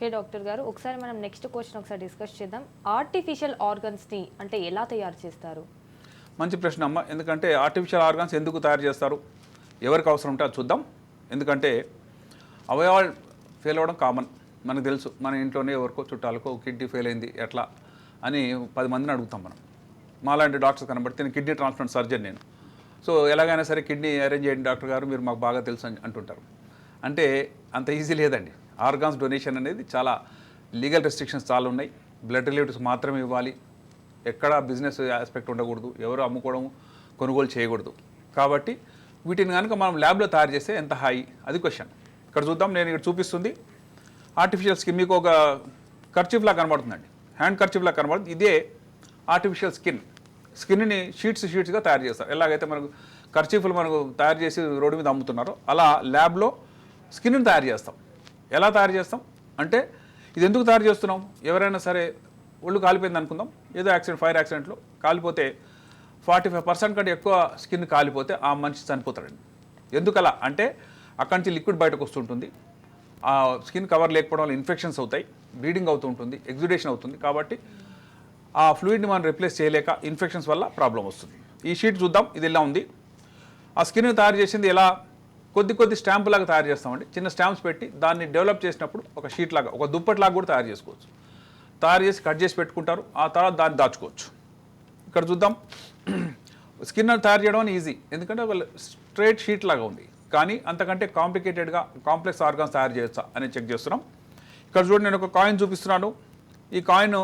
Okay doctor గారు. ఒకసారి మనం నెక్స్ట్ క్వశ్చన్ ఒకసారి డిస్కస్ చేద్దాం. ఆర్టిఫిషియల్ ఆర్గన్స్ని అంటే ఎలా తయారు చేస్తారు? మంచి ప్రశ్న అమ్మ. ఎందుకంటే ఆర్టిఫిషియల్ ఆర్గాన్స్ ఎందుకు తయారు చేస్తారు? ఎవరికి అవసరం ఉంటే అది చూద్దాం. ఎందుకంటే అవయవాలు ఫెయిల్ అవ్వడం కామన్ మనకు తెలుసు మన ఇంట్లోనే ఎవరికో చుట్టాలకో కిడ్నీ ఫెయిల్ అయింది ఎట్లా అని పది మందిని అడుగుతాం మనం. మాలాంటి డాక్టర్స్ కనబడితే నేను కిడ్నీ ట్రాన్స్ప్లాంట్ సర్జన్ నేను. సో ఎలాగైనా సరే కిడ్నీ అరేంజ్ చేయండి డాక్టర్ గారు మీరు మాకు బాగా తెలుసు అని అంటుంటారు. అంటే అంత ఈజీ లేదండి. ఆర్గాన్స్ డొనేషన్ అనేది చాలా లీగల్ రెస్ట్రిక్షన్స్ చాలా ఉన్నాయి. బ్లడ్ రిలేటివ్స్ మాత్రమే ఇవ్వాలి. ఎక్కడ బిజినెస్ ఆస్పెక్ట్ ఉండకూడదు. ఎవరు అమ్ముకోవడం కొనుగోలు చేయకూడదు. కాబట్టి వీటిని కనుక మనం ల్యాబ్లో తయారు చేస్తే ఎంత హాయి అది క్వశ్చన్. ఇక్కడ చూద్దాం. నేను ఇక్కడ చూపిస్తుంది. ఆర్టిఫిషియల్ స్కిన్ మీకు ఒక ఖర్చీఫ్లా కనబడుతుందండి. హ్యాండ్ ఖర్చీఫ్లా కనబడుతుంది. ఇదే ఆర్టిఫిషియల్ స్కిన్. స్కిన్ని షీట్స్ షీట్స్గా తయారు చేస్తారు. ఎలాగైతే మనకు ఖర్చీఫ్లు మనకు తయారు చేసి రోడ్డు మీద అమ్ముతున్నారో అలా ల్యాబ్లో స్కిన్ని తయారు చేస్తాం. ఎలా తయారు చేస్తాం? అంటే ఇది ఎందుకు తయారు చేస్తున్నాం? ఎవరైనా సరే ఒళ్ళు కాలిపోయింది అనుకుందాం. ఏదో యాక్సిడెంట్ ఫైర్ యాక్సిడెంట్లో కాలిపోతే ఫార్టీ ఫైవ్ పర్సెంట్ కంటే ఎక్కువ స్కిన్ కాలిపోతే ఆ మనిషి చనిపోతాడండి. ఎందుకలా? అంటే అక్కడి నుంచి లిక్విడ్ బయటకు వస్తుంటుంది. ఆ స్కిన్ కవర్ లేకపోవడం వల్ల ఇన్ఫెక్షన్స్ అవుతాయి బ్లీడింగ్ అవుతూ ఉంటుంది అవుతుంది. కాబట్టి ఆ ఫ్లూయిడ్ని మనం రిప్లేస్ చేయలేక ఇన్ఫెక్షన్స్ వల్ల ప్రాబ్లం వస్తుంది. ఈ షీట్ చూద్దాం. ఇది ఇలా ఉంది? ఆ స్కిన్ తయారు చేసింది ఎలా? కొద్ది కొద్ది స్టాంప్ లాగా తయారు చేస్తామండి. చిన్న స్టాంప్స్ పెట్టి దాన్ని డెవలప్ చేసినప్పుడు ఒక షీట్ లాగా ఒక దుప్పటి లాగా కూడా తయారు చేసుకోవచ్చు. తయారు చేసి కట్ చేసి పెట్టుకుంటారు. ఆ తర్వాత దాన్ని దాచుకోవచ్చు. ఇక్కడ చూద్దాం. స్కిన్ తయారు చేయడం అని ఈజీ ఎందుకంటే ఒక స్ట్రైట్ షీట్ లాగా ఉంది. కానీ అంతకంటే కాంప్లికేటెడ్గా కాంప్లెక్స్ ఆర్గాన్స్ తయారు చేయొచ్చా అని చెక్ చేస్తున్నాం. ఇక్కడ చూడండి నేను ఒక కాయిన్ చూపిస్తున్నాను. ఈ కాయిన్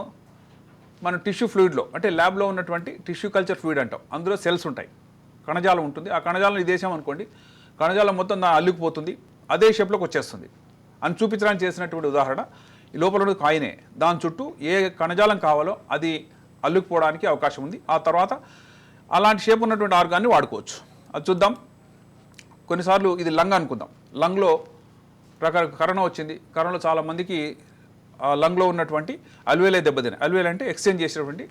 మన టిష్యూ ఫ్లూయిడ్లో అంటే ల్యాబ్లో ఉన్నటువంటి టిష్యూ కల్చర్ ఫ్లూయిడ్ అంటాం. అందులో సెల్స్ ఉంటాయి. కణజాలం ఉంటుంది. ఆ కణజాలం ఇదేసాం అనుకోండి కణజాలం మొత్తం దాని అల్లుకుపోతుంది అదే షేప్లోకి వచ్చేస్తుంది. అని చూపించడానికి చేసినటువంటి ఉదాహరణ ఈ లోపల ఉన్నది కాయనే. దాని చుట్టూ ఏ కణజాలం కావాలో అది అల్లుకుపోవడానికి అవకాశం ఉంది. ఆ తర్వాత అలాంటి షేప్ ఉన్నటువంటి ఆర్గాన్ని వాడుకోవచ్చు. అది చూద్దాం. కొన్నిసార్లు ఇది లంగ్ అనుకుందాం. లంగ్లో రకరకాల కరోనా వచ్చింది. కరోనాలో చాలామందికి లంగ్లో ఉన్నటువంటి అల్వేలే దెబ్బతిన అల్వేల్ అంటే ఎక్స్చేంజ్ చేసినటువంటి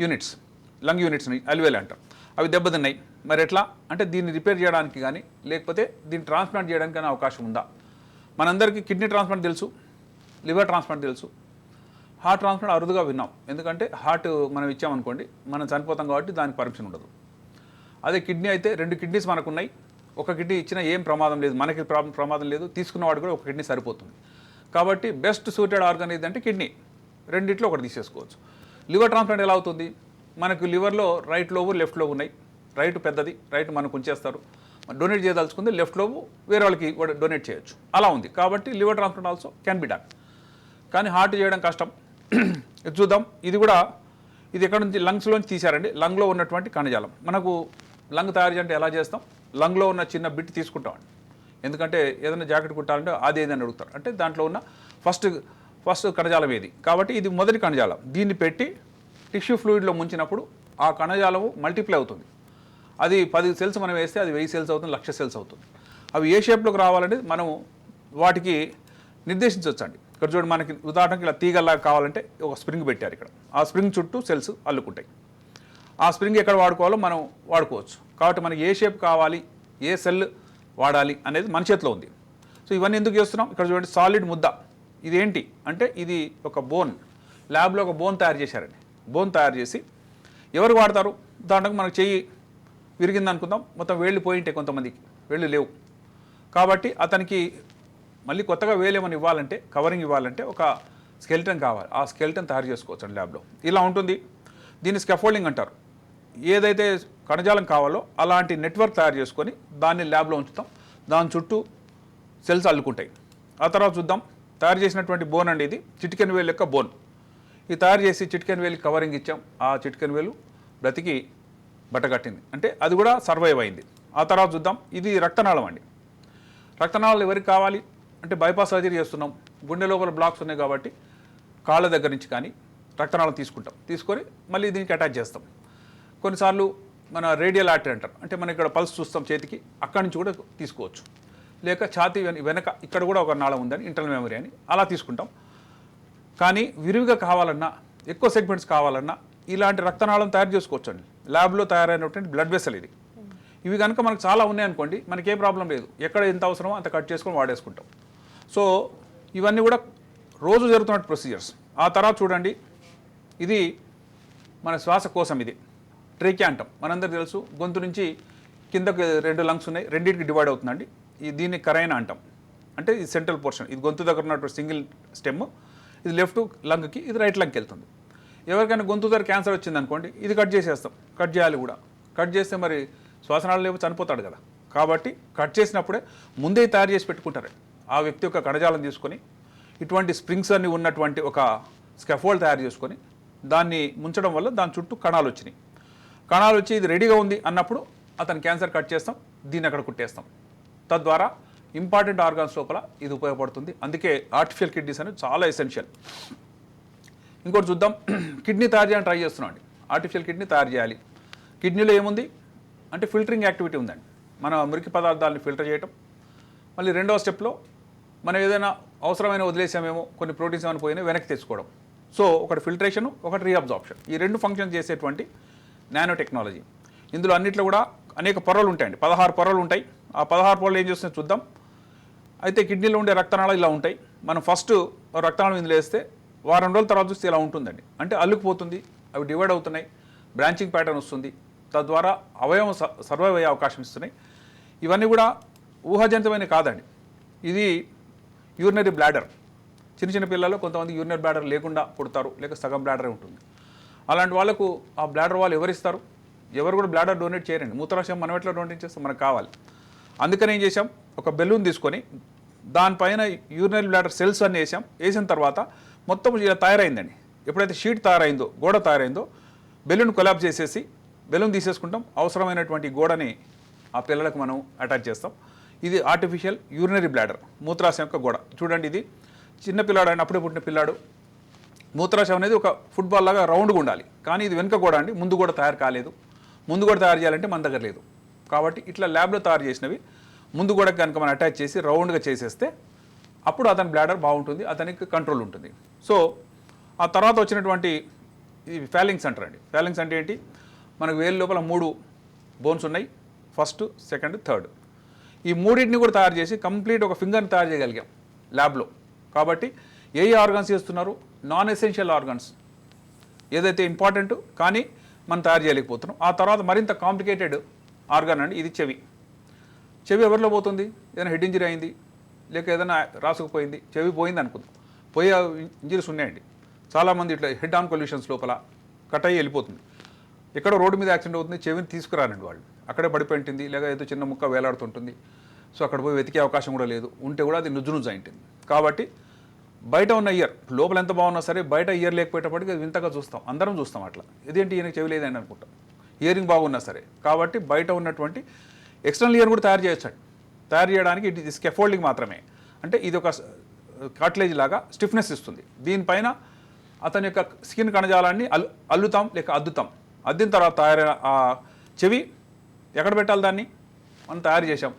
యూనిట్స్ లంగ్ యూనిట్స్ని అల్వేల్ అంటారు అవి దెబ్బతిన్నాయి. మరి ఎట్లా? అంటే దీన్ని రిపేర్ చేయడానికి కానీ లేకపోతే దీన్ని ట్రాన్స్ప్లాంట్ చేయడానికి కానీ అవకాశం ఉందా? మనందరికీ కిడ్నీ ట్రాన్స్ప్లాంట్ తెలుసు లివర్ ట్రాన్స్ప్లాంట్ తెలుసు. హార్ట్ ట్రాన్స్ప్లాంట్ అరుదుగా విన్నాం. ఎందుకంటే హార్ట్ మనం ఇచ్చామనుకోండి మనం చనిపోతాం కాబట్టి దానికి పర్మిషన్ ఉండదు. అదే కిడ్నీ అయితే రెండు కిడ్నీస్ మనకు ఉన్నాయి ఒక కిడ్నీ ఇచ్చినా ఏం ప్రమాదం లేదు. మనకి ప్రాబ్లం ప్రమాదం లేదు. తీసుకున్నవాడు కూడా ఒక కిడ్నీ సరిపోతుంది. కాబట్టి బెస్ట్ సూటెడ్ ఆర్గన్ ఏదంటే కిడ్నీ. రెండిట్లో ఒకటి తీసేసుకోవచ్చు. లివర్ ట్రాన్స్ప్లాంట్ ఎలా అవుతుంది? మనకు లివర్లో రైట్ లోబు లెఫ్ట్ లోబు ఉన్నాయి. రైట్ పెద్దది రైట్ మనకు ఉంచేస్తారు. డొనేట్ చేయదలుచుకుంది లెఫ్ట్ లోబు వేరే వాళ్ళకి డొనేట్ చేయొచ్చు. అలా ఉంది. కాబట్టి liver transplant also can be done కానీ హార్ట్ చేయడం కష్టం. ఇది చూద్దాం. ఇది కూడా ఇది ఎక్కడ నుంచి లంగ్స్లోంచి తీశారండి. లంగ్లో ఉన్నటువంటి కణజాలం. మనకు లంగ్ తయారు చేయాలంటే ఎలా చేస్తాం? లంగ్లో ఉన్న చిన్న బిట్ తీసుకుంటామండి ఎందుకంటే ఏదైనా జాకెట్ కుట్టాలంటే అది ఏదని అడుగుతారు. అంటే దాంట్లో ఉన్న ఫస్ట్ ఫస్ట్ కణజాలం ఏది? కాబట్టి ఇది మొదటి కణజాలం. దీన్ని పెట్టి టిష్యూ ఫ్లూయిడ్లో ముంచినప్పుడు ఆ కణజాలము మల్టిప్లై అవుతుంది. అది పది సెల్స్ మనం వేస్తే అది వెయ్యి సెల్స్ అవుతుంది లక్ష సెల్స్ అవుతుంది. అవి ఏ షేప్లోకి రావాలంటే మనం వాటికి నిర్దేశించవచ్చండి. ఇక్కడ చూడండి మనకి ఉదాహరణకి ఇలా తీగల్లా కావాలంటే ఒక స్ప్రింగ్ పెట్టారు ఇక్కడ. ఆ స్ప్రింగ్ చుట్టూ సెల్స్ అల్లుకుంటాయి. ఆ స్ప్రింగ్ ఎక్కడ వాడుకోవాలో మనం వాడుకోవచ్చు. కాబట్టి మనకి ఏ షేప్ కావాలి ఏ సెల్ వాడాలి అనేది మన చేతిలో ఉంది. సో ఇవన్నీ ఎందుకు చేస్తున్నాం? ఇక్కడ చూడండి సాలిడ్ ముద్ద. ఇదేంటి? అంటే ఇది ఒక బోన్ ల్యాబ్లో ఒక బోన్ తయారు చేశారండి. బోన్ తయారు చేసి ఎవరు వాడతారు? దాంట్లో మనకు చెయ్యి విరిగింది అనుకుందాం. మొత్తం వేళ్ళు పోయింటే కొంతమందికి. వేళ్ళు లేవు. కాబట్టి అతనికి మళ్ళీ కొత్తగా వేలేమని ఇవ్వాలంటే కవరింగ్ ఇవ్వాలంటే ఒక స్కెల్టన్ కావాలి. ఆ స్కెల్టన్ తయారు చేసుకోవచ్చు అండి ల్యాబ్లో. ఇలా ఉంటుంది. దీన్ని స్కెఫోల్డింగ్ అంటారు. ఏదైతే కణజాలం కావాలో అలాంటి నెట్వర్క్ తయారు చేసుకొని దాన్ని ల్యాబ్లో ఉంచుతాం. దాని చుట్టూ సెల్స్ అల్లుకుంటాయి. ఆ తర్వాత చూద్దాం. తయారు చేసినటువంటి బోన్ అండి ఇది. చిటికెన్ వేలు యొక్క బోన్. ఇది తయారు చేసి చిటికెన్ వేలు కవరింగ్ ఇచ్చాం. ఆ చిటికెన్ వేలు బ్రతికి బట్టగట్టింది. అంటే అది కూడా సర్వైవ్ అయింది. ఆ తర్వాత చూద్దాం. ఇది రక్తనాళం అండి. రక్తనాళాలు ఎవరికి కావాలి? అంటే బైపాస్ సర్జరీ చేస్తున్నాం. గుండె లోపల బ్లాక్స్ ఉన్నాయి కాబట్టి కాళ్ళ దగ్గర నుంచి కానీ రక్తనాళం తీసుకుంటాం. తీసుకొని మళ్ళీ దీనికి అటాచ్ చేస్తాం. కొన్నిసార్లు మన రేడియల్ ఆర్టరీ అంటారు. అంటే మనం ఇక్కడ పల్స్ చూస్తాం చేతికి. అక్కడి నుంచి కూడా తీసుకోవచ్చు. లేక ఛాతీ వెనక ఇక్కడ కూడా ఒక నాళం ఉందని ఇంటర్నల్ మెమరీ అని అలా తీసుకుంటాం. కానీ విరివిగా కావాలన్నా ఎక్కువ సెగ్మెంట్స్ కావాలన్నా ఇలాంటి రక్తనాళం తయారు చేసుకోవచ్చు అండి ల్యాబ్లో తయారైనటువంటి బ్లడ్ వెసల్ ఇది. ఇవి కనుక మనకు చాలా ఉన్నాయనుకోండి మనకి ఏ ప్రాబ్లం లేదు. ఎక్కడ ఎంత అవసరమో అంత కట్ చేసుకొని వాడేసుకుంటాం. సో ఇవన్నీ కూడా రోజు జరుగుతున్న ప్రొసీజర్స్. ఆ తర్వాత చూడండి ఇది మన శ్వాసకోశం ఇది. ట్రేకియా అంటాం మనందరికీ తెలుసు గొంతు నుంచి కిందకు రెండు లంగ్స్ ఉన్నాయి రెండింటికి డివైడ్ అవుతుందండి. ఈ దీన్ని కరైన అంటాం. అంటే ఇది సెంట్రల్ పోర్షన్. ఇది గొంతు దగ్గర ఉన్నటువంటి సింగిల్ స్టెమ్. ఇది లెఫ్ట్ లంగ్కి ఇది రైట్ లంగ్కి వెళ్తుంది. ఎవరికైనా గొంతు దగ్గర క్యాన్సర్ వచ్చింది అనుకోండి ఇది కట్ చేసేస్తాం. కట్ చేయాలి కూడా. కట్ చేస్తే మరి శ్వాసనాలు లేవు చనిపోతాడు కదా. కాబట్టి కట్ చేసినప్పుడే ముందే తయారు చేసి పెట్టుకుంటారు. ఆ వ్యక్తి యొక్క కణజాలం తీసుకొని ఇటువంటి స్ప్రింగ్స్ అన్ని ఉన్నటువంటి ఒక స్కెఫోల్డ్ తయారు చేసుకొని దాన్ని ముంచడం వల్ల దాని చుట్టూ కణాలు వచ్చినాయి. కణాలు వచ్చి ఇది రెడీగా ఉంది అన్నప్పుడు అతను క్యాన్సర్ కట్ చేస్తాం దీన్ని అక్కడ కుట్టేస్తాం. తద్వారా ఇంపార్టెంట్ ఆర్గాన్స్ లోపల ఇది ఉపయోగపడుతుంది. అందుకే ఆర్టిఫిషియల్ కిడ్నీస్ అనేది చాలా ఎసెన్షియల్ ఇంకోటి చూద్దాం. కిడ్నీ తయారు చేయడానికి ట్రై చేస్తున్నాం అండి. ఆర్టిఫిషియల్ కిడ్నీ తయారు చేయాలి. కిడ్నీలో ఏముంది? అంటే ఫిల్టరింగ్ యాక్టివిటీ ఉందండి. మన మురికి పదార్థాలను ఫిల్టర్ చేయటం. మళ్ళీ రెండవ స్టెప్లో మనం ఏదైనా అవసరమైన వదిలేసామేమో కొన్ని ప్రోటీన్స్ ఏమైనా పోయినా వెనక్కి తెచ్చుకోవడం. సో ఒకటి ఫిల్టరేషన్ ఒకటి రీఅబ్జార్ప్షన్ ఈ రెండు ఫంక్షన్ చేసేటువంటి నానో టెక్నాలజీ ఇందులో అన్నిట్లో కూడా అనేక పొరలు ఉంటాయండి. పదహారు పొరలు ఉంటాయి. ఆ పదహారు పొరలు ఏం చేస్తున్నాయి చూద్దాం. అయితే కిడ్నీలో ఉండే రక్తనాళాలు ఇలా ఉంటాయి. మనం ఫస్ట్ రక్తనాళం ఇందులో వేస్తే వారం రోజుల తర్వాత చూస్తే ఇలా ఉంటుందండి. అంటే అల్లుకుపోతుంది అవి డివైడ్ అవుతున్నాయి బ్రాంచింగ్ ప్యాటర్న్ వస్తుంది. తద్వారా అవయవం సర్వైవ్ అయ్యే అవకాశం ఇస్తున్నాయి. ఇవన్నీ కూడా ఊహాజనితమైన కాదండి. ఇది యూరినరీ బ్లాడర్ చిన్న చిన్న పిల్లలు కొంతమంది యూరినరీ బ్లాడర్ లేకుండా పుడతారు లేక సగం బ్లాడరే ఉంటుంది. అలాంటి వాళ్ళకు ఆ బ్లాడర్ వాళ్ళు ఎవరిస్తారు? ఎవరు కూడా బ్లాడర్ డొనేట్ చేయరండి. మూత్రాశయం మనం ఎట్లా డొనేట్ చేస్తాం మనకు కావాలి. అందుకని ఏం చేసాం ఒక బెలూన్ తీసుకొని దానిపైన యూరినరీ బ్లాడర్ సెల్స్ అన్ని వేసాం. వేసిన తర్వాత మొత్తం ఇలా తయారైందండి. ఎప్పుడైతే షీట్ తయారైందో గోడ తయారైందో బెలూన్ కొలాబ్ చేసేసి బెలూన్ తీసేసుకుంటాం. అవసరమైనటువంటి గోడని ఆ పిల్లలకు మనం అటాచ్ చేస్తాం. ఇది ఆర్టిఫిషియల్ యూరినరీ బ్లాడర్ మూత్రాశయం యొక్క గోడ. చూడండి ఇది. చిన్న పిల్లాడు అండి అప్పుడే పుట్టిన పిల్లాడు. మూత్రాశయం అనేది ఒక ఫుట్బాల్ లాగా రౌండ్గా ఉండాలి. కానీ ఇది వెనుక గోడ అండి. ముందు కూడా తయారు కాలేదు. ముందు కూడా తయారు చేయాలంటే మన దగ్గర లేదు. కాబట్టి ఇట్లా ల్యాబ్లో తయారు చేసినవి ముందు కూడా కనుక మనం అటాచ్ చేసి రౌండ్గా చేసేస్తే అప్పుడు అతని బ్లాడర్ బాగుంటుంది అతనికి కంట్రోల్ ఉంటుంది. సో ఆ తర్వాత వచ్చినటువంటి ఇది ఫ్యాలింగ్స్ అంటారండి ఫ్యాలింగ్స్ అంటే ఏంటి? మనకు వేలు లోపల మూడు బోన్స్ ఉన్నాయి ఫస్ట్ సెకండ్ థర్డ్. ఈ మూడింటిని కూడా తయారు చేసి కంప్లీట్ ఒక ఫింగర్ని తయారు చేయగలిగాం ల్యాబ్లో. కాబట్టి ఏ ఏ ఆర్గన్స్ చేస్తున్నారు? నాన్ ఎసెన్షియల్ ఆర్గన్స్ ఏదైతే ఇంపార్టెంట్ కానీ మనం తయారు చేయలేకపోతున్నాం. ఆ తర్వాత మరింత కాంప్లికేటెడ్ ఆర్గాన్ అండి ఇది చెవి. చెవి ఎవరిలో పోతుంది? ఏదైనా హెడ్ ఇంజరీ అయింది లేక ఏదైనా రాసుకుపోయింది చెవి పోయింది అనుకుందాం. పోయే ఇంజరీస్ ఉన్నాయండి. చాలామంది ఇట్లా హెడ్ ఆన్ కొల్యూషన్స్ లోపల కట్ అయ్యి వెళ్ళిపోతుంది. ఎక్కడో రోడ్డు మీద యాక్సిడెంట్ అవుతుంది చెవిని తీసుకురానండి వాళ్ళు. అక్కడే పడిపోయింటుంది లేక ఏదో చిన్న ముక్క వేలాడుతుంటుంది. సో అక్కడ పోయి వెతికే అవకాశం కూడా లేదు. ఉంటే కూడా అది నుజ్జు నుజ్జు అయింటుంది కాబట్టి బయట ఉన్న ఇయర్ లోపల ఎంత బాగున్నా సరే బయట ఇయర్ లేకపోయేటప్పటికి వింతగా చూస్తాం. అందరం చూస్తాం అట్లా. ఇదేంటి ఈయనకి చెవి లేదని అనుకుంటాం. ఇయరింగ్ బాగున్నా సరే. కాబట్టి బయట ఉన్నటువంటి ఎక్స్టర్నల్ ఇయర్ కూడా తయారు చేయొచ్చండి తయారు చేయడానికి ఇది స్కెఫోల్డింగ్ మాత్రమే. అంటే ఇది ఒక కాట్లేజ్ లాగా స్టిఫ్నెస్ ఇస్తుంది. దీనిపైన అతని యొక్క స్కిన్ కణజాలాన్ని అల్లు అల్లుతాం లేక అద్దుతాం. అద్దిన తర్వాత తయారైన ఆ చెవి ఎక్కడ పెట్టాలి దాన్ని? మనం తయారు చేసాం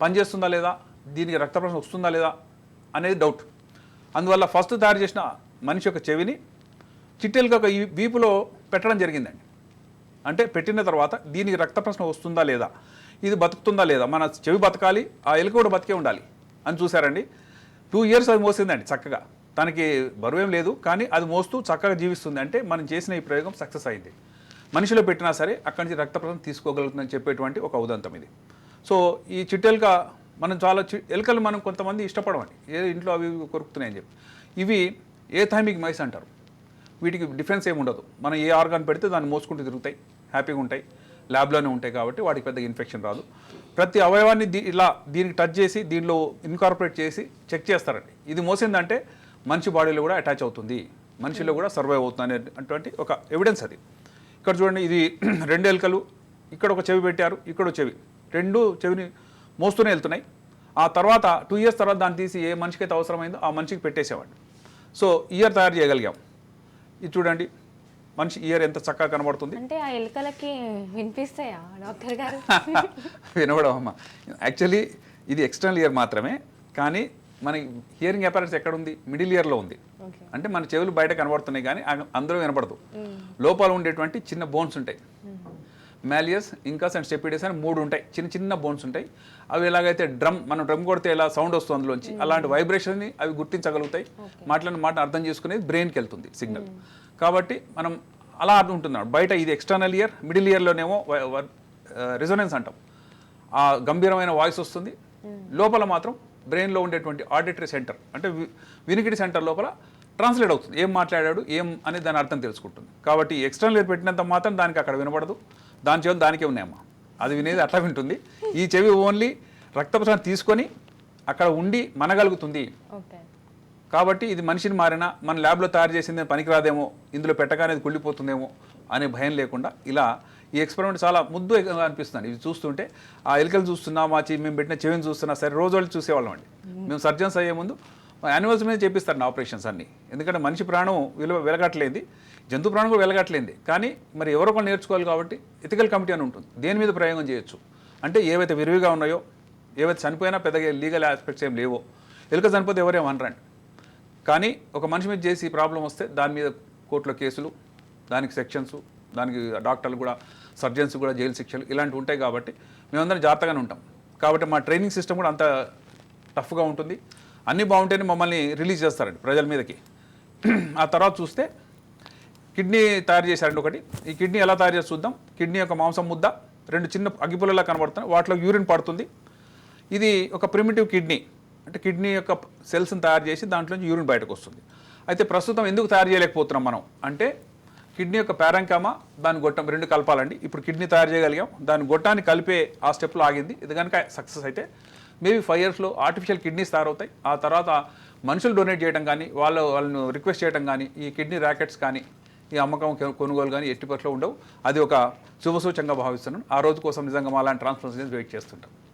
పనిచేస్తుందా లేదా? దీనికి రక్త ప్రసరణ వస్తుందా లేదా? అనేది డౌట్ అందువల్ల ఫస్ట్ తయారు చేసిన మనిషి యొక్క చెవిని చిట్టెలకి ఒక వీపులో పెట్టడం జరిగిందండి. అంటే పెట్టిన తర్వాత దీనికి రక్త ప్రశ్న వస్తుందా లేదా? ఇది బతుకుతుందా లేదా? మన చెవి బతకాలి ఆ ఎలుక కూడా బతికే ఉండాలి అని చూసారండి టూ ఇయర్స్ అది మోసిందండి చక్కగా. తనకి బరువేం లేదు కానీ అది మోస్తూ చక్కగా జీవిస్తుంది. అంటే మనం చేసిన ఈ ప్రయోగం సక్సెస్ అయింది. మనిషిలో పెట్టినా సరే అక్కడి నుంచి రక్త తీసుకోగలుగుతుందని చెప్పేటువంటి ఒక ఉదంతం ఇది. సో ఈ చిట్టెలుక మనం చాలా చి ఎలుకలు మనం కొంతమంది ఇష్టపడమండి. ఏ ఇంట్లో అవి ఇవి కొరుకుతున్నాయని చెప్పి. ఇవి ఏ థైమిక్ మైస్ అంటారు. వీటికి డిఫరెన్స్ ఏమి ఉండదు మనం ఏ ఆర్గాన్ పెడితే దాన్ని మోసుకుంటూ తిరుగుతాయి హ్యాపీగా ఉంటాయి. ల్యాబ్లోనే ఉంటాయి కాబట్టి వాటికి పెద్ద ఇన్ఫెక్షన్ రాదు. ప్రతి అవయవాన్ని దీ ఇలా దీనికి టచ్ చేసి దీనిలో ఇన్కార్పొరేట్ చేసి చెక్ చేస్తారండి. ఇది మోసిందంటే మనిషి బాడీలో కూడా అటాచ్ అవుతుంది. మనిషిలో కూడా సర్వైవ్ అవుతుంది అనేటువంటి ఒక ఎవిడెన్స్ అది. ఇక్కడ చూడండి ఇది రెండు ఎలుకలు ఇక్కడ ఒక చెవి పెట్టారు ఇక్కడ ఒక చెవి. రెండు చెవిని మోస్తూనే వెళ్తున్నాయి. ఆ తర్వాత టూ ఇయర్స్ తర్వాత దాన్ని తీసి ఏ మనిషికి అయితే అవసరమైందో ఆ మనిషికి పెట్టేసేవాడు సో ఇయర్ తయారు చేయగలిగాం. ఇది చూడండి మనిషి ఇయర్ ఎంత చక్కగా కనబడుతుంది? అంటే ఆ ఎలుకలకి వినిపిస్తాయా డాక్టర్ గారు? వినవడం అమ్మ. యాక్చువల్లీ ఇది ఎక్స్టర్నల్ ఇయర్ మాత్రమే కానీ మన హియరింగ్ అపారెన్స్ ఎక్కడ ఉంది మిడిల్ ఇయర్లో ఉంది. అంటే మన చెవులు బయట కనబడుతున్నాయి కానీ అందరూ వినపడదు. లోపల ఉండేటువంటి చిన్న బోన్స్ ఉంటాయి. మ్యాలియస్ ఇంకాస్ అండ్ స్టెపిడస్ అని మూడు ఉంటాయి. చిన్న చిన్న బోన్స్ ఉంటాయి. అవి ఎలాగైతే డ్రమ్ మనం డ్రమ్ కొడితే ఎలా సౌండ్ వస్తుంది అందులోంచి అలాంటి వైబ్రేషన్ని అవి గుర్తించగలుగుతాయి. మాట్లాడిన మాట అర్థం చేసుకునేది బ్రెయిన్కి వెళ్తుంది సిగ్నల్ కాబట్టి మనం అలా ఉంటున్నాం బయట ఇది ఎక్స్టర్నల్ ఇయర్ మిడిల్ ఇయర్లోనేమో రెజొనెన్స్ అంటాం. ఆ గంభీరమైన వాయిస్ వస్తుంది. లోపల మాత్రం బ్రెయిన్లో ఉండేటువంటి ఆడిటరీ సెంటర్ అంటే వినికిడి సెంటర్ లోపల ట్రాన్స్లేట్ అవుతుంది. ఏం మాట్లాడాడు ఏం అని దాని అర్థం తెలుసుకుంటుంది. కాబట్టి ఎక్స్టర్నల్ ఇయర్ పెట్టినంత మాత్రం దానికి అక్కడ వినపడదు. దాని చెవి దానికే ఉన్నాయమ్మా అది వినేది అట్లా వింటుంది. ఈ చెవి ఓన్లీ రక్త ప్రసరణ తీసుకొని అక్కడ ఉండి మనగలుగుతుంది. కాబట్టి ఇది మనిషిని మారినా మన ల్యాబ్లో తయారు చేసింది పనికిరాదేమో ఇందులో పెట్టగానేది కుళ్ళిపోతుందేమో అనే భయం లేకుండా ఇలా ఈ ఎక్స్పెరిమెంట్ చాలా ముద్దు అనిపిస్తుంది. ఇది చూస్తుంటే ఆ ఎలుకలు చూస్తున్నా మా చెవి మేము పెట్టిన చెవిని చూస్తున్నా సరే రోజు వాళ్ళు చూసేవాళ్ళం అండి. మేము సర్జన్స్ అయ్యే ముందు యానిమల్స్ మీద చేపిస్తారు నా ఆపరేషన్స్ అన్ని. ఎందుకంటే మనిషి ప్రాణం విలువ వెలగట్లేంది జంతు ప్రాణం కూడా వెలగట్లేంది. కానీ మరి ఎవరో ఒకరు నేర్చుకోవాలి కాబట్టి ఎథికల్ కమిటీ అని ఉంటుంది. దేని మీద ప్రయోగం చేయొచ్చు? అంటే ఏవైతే విరివిగా ఉన్నాయో ఏవైతే చనిపోయినా పెద్దగా లీగల్ ఆస్పెక్ట్స్ ఏం లేవో ఎలుక చనిపోతే ఎవరేం అనరండి. కానీ ఒక మనిషి మీద చేసి ప్రాబ్లం వస్తే దాని మీద కోర్టులో కేసులు దానికి సెక్షన్స్ దానికి డాక్టర్లు కూడా సర్జన్స్ కూడా జైలు శిక్షలు ఇలాంటివి ఉంటాయి కాబట్టి మేమందరం జాగ్రత్తగానే ఉంటాం. కాబట్టి మా ట్రైనింగ్ సిస్టమ్ కూడా అంత టఫ్గా ఉంటుంది. అన్నీ బాగుంటేనే మమ్మల్ని రిలీజ్ చేస్తారండి ప్రజల మీదకి. ఆ తర్వాత చూస్తే కిడ్నీ తయారు చేశారండి ఒకటి. ఈ కిడ్నీ ఎలా తయారు చేసి చూద్దాం. కిడ్నీ యొక్క మాంసం ముద్ద రెండు చిన్న అగ్గిపుల్లలా కనబడుతున్నాయి. వాటిలో యూరిన్ పడుతుంది. ఇది ఒక ప్రిమిటివ్ కిడ్నీ అంటే కిడ్నీ యొక్క సెల్స్ని తయారు చేసి దాంట్లోంచి యూరిన్ బయటకు వస్తుంది. అయితే ప్రస్తుతం ఎందుకు తయారు చేయలేకపోతున్నాం మనం? అంటే కిడ్నీ యొక్క పారంకామా దాని గొట్టం రెండు కలపాలండి. ఇప్పుడు కిడ్నీ తయారు చేయగలిగాం. దాని గొట్టాన్ని కలిపే ఆ స్టెప్లో ఆగింది. ఇది కనుక సక్సెస్ అయితే మేబీ ఫైవ్ ఇయర్స్లో ఆర్టిఫిషియల్ కిడ్నీస్ తయారవుతాయి. ఆ తర్వాత మనుషులు డొనేట్ చేయడం కానీ వాళ్ళు వాళ్ళను రిక్వెస్ట్ చేయడం కానీ ఈ కిడ్నీ ర్యాకెట్స్ కానీ ఈ అమ్మకం కొనుగోలు కానీ ఎట్టి పట్ల ఉండవు. అది ఒక శుభసూచంగా భావిస్తున్నాను. ఆ రోజు కోసం నిజంగా మా అలాంటి ట్రాన్స్ఫర్మేషన్ వెయిట్ చేస్తుంటాం.